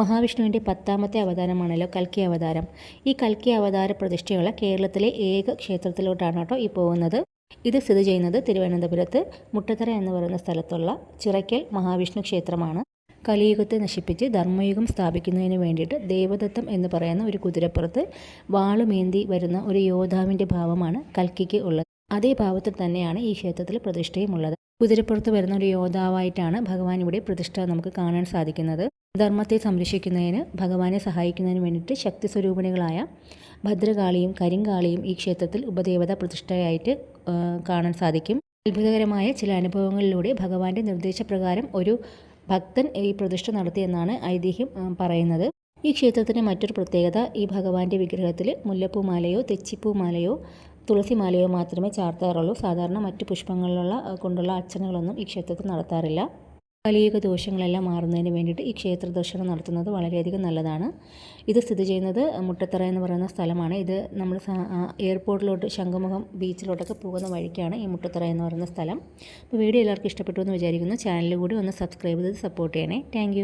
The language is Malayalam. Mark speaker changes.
Speaker 1: മഹാവിഷ്ണുവിന്റെ പത്താമത്തെ അവതാരമാണല്ലോ കൽക്കി അവതാരം. ഈ കൽക്കി അവതാര പ്രതിഷ്ഠയുള്ള കേരളത്തിലെ ഏക ക്ഷേത്രത്തിലോട്ടാണ് കേട്ടോ ഈ പോകുന്നത്. ഇത് സ്ഥിതി ചെയ്യുന്നത് തിരുവനന്തപുരത്ത് മുട്ടത്തറ എന്ന് പറയുന്ന സ്ഥലത്തുള്ള ചിറയ്ക്കൽ മഹാവിഷ്ണു ക്ഷേത്രമാണ്. കലിയുഗത്തെ നശിപ്പിച്ച് ധർമ്മയുഗം സ്ഥാപിക്കുന്നതിന് വേണ്ടിയിട്ട് ദേവദത്തം എന്ന് പറയുന്ന ഒരു കുതിരപ്പുറത്ത് വാളുമേന്തി വരുന്ന ഒരു യോദ്ധാവിന്റെ ഭാവമാണ് കൽക്കിക്ക് ഉള്ളത്. അതേ ഭാവത്തിൽ തന്നെയാണ് ഈ ക്ഷേത്രത്തിൽ പ്രതിഷ്ഠയും ഉള്ളത്. കുതിരപ്പുറത്ത് വരുന്ന ഒരു യോദ്ധാവായിട്ടാണ് ഭഗവാൻ ഇവിടെ പ്രതിഷ്ഠ നമുക്ക് കാണാൻ സാധിക്കുന്നത്. ധർമ്മത്തെ സംരക്ഷിക്കുന്നതിന് ഭഗവാനെ സഹായിക്കുന്നതിന് വേണ്ടിയിട്ട് ശക്തി സ്വരൂപിണികളായ ഭദ്രകാളിയും കരിങ്കാളിയും ഈ ക്ഷേത്രത്തിൽ ഉപദേവത പ്രതിഷ്ഠയായിട്ട് കാണാൻ സാധിക്കും. അത്ഭുതകരമായ ചില അനുഭവങ്ങളിലൂടെ ഭഗവാന്റെ നിർദ്ദേശപ്രകാരം ഒരു ഭക്തൻ ഈ പ്രതിഷ്ഠ നടത്തിയെന്നാണ് ഐതിഹ്യം പറയുന്നത്. ഈ ക്ഷേത്രത്തിന്റെ മറ്റൊരു പ്രത്യേകത ഈ ഭഗവാന്റെ വിഗ്രഹത്തിൽ മുല്ലപ്പൂമാലയോ തെച്ചിപ്പൂമാലയോ തുളസിമാലയോ മാത്രമേ ചാർത്താറുള്ളൂ. സാധാരണ മറ്റു പുഷ്പങ്ങളിലുള്ള കൊണ്ടുള്ള അർച്ചനകളൊന്നും ഈ ക്ഷേത്രത്തിൽ നടത്താറില്ല. കലിയുഗ ദോഷങ്ങളെല്ലാം മാറുന്നതിന് വേണ്ടിയിട്ട് ഈ ക്ഷേത്ര ദർശനം നടത്തുന്നത് വളരെയധികം നല്ലതാണ്. ഇത് സ്ഥിതി ചെയ്യുന്നത് മുട്ടത്തറ എന്ന് പറയുന്ന സ്ഥലമാണ്. ഇത് നമ്മൾ എയർപോർട്ടിലോട്ട് ശംഖുമുഖം ബീച്ചിലോട്ടൊക്കെ പോകുന്ന വഴിക്കാണ് ഈ മുട്ടത്തറ എന്ന് പറയുന്ന സ്ഥലം. അപ്പോൾ വീഡിയോ എല്ലാവർക്കും ഇഷ്ടപ്പെട്ടു എന്ന് വിചാരിക്കുന്നു. ചാനൽ കൂടി ഒന്ന് സബ്സ്ക്രൈബ് ചെയ്ത് സപ്പോർട്ട് ചെയ്യണേ. താങ്ക്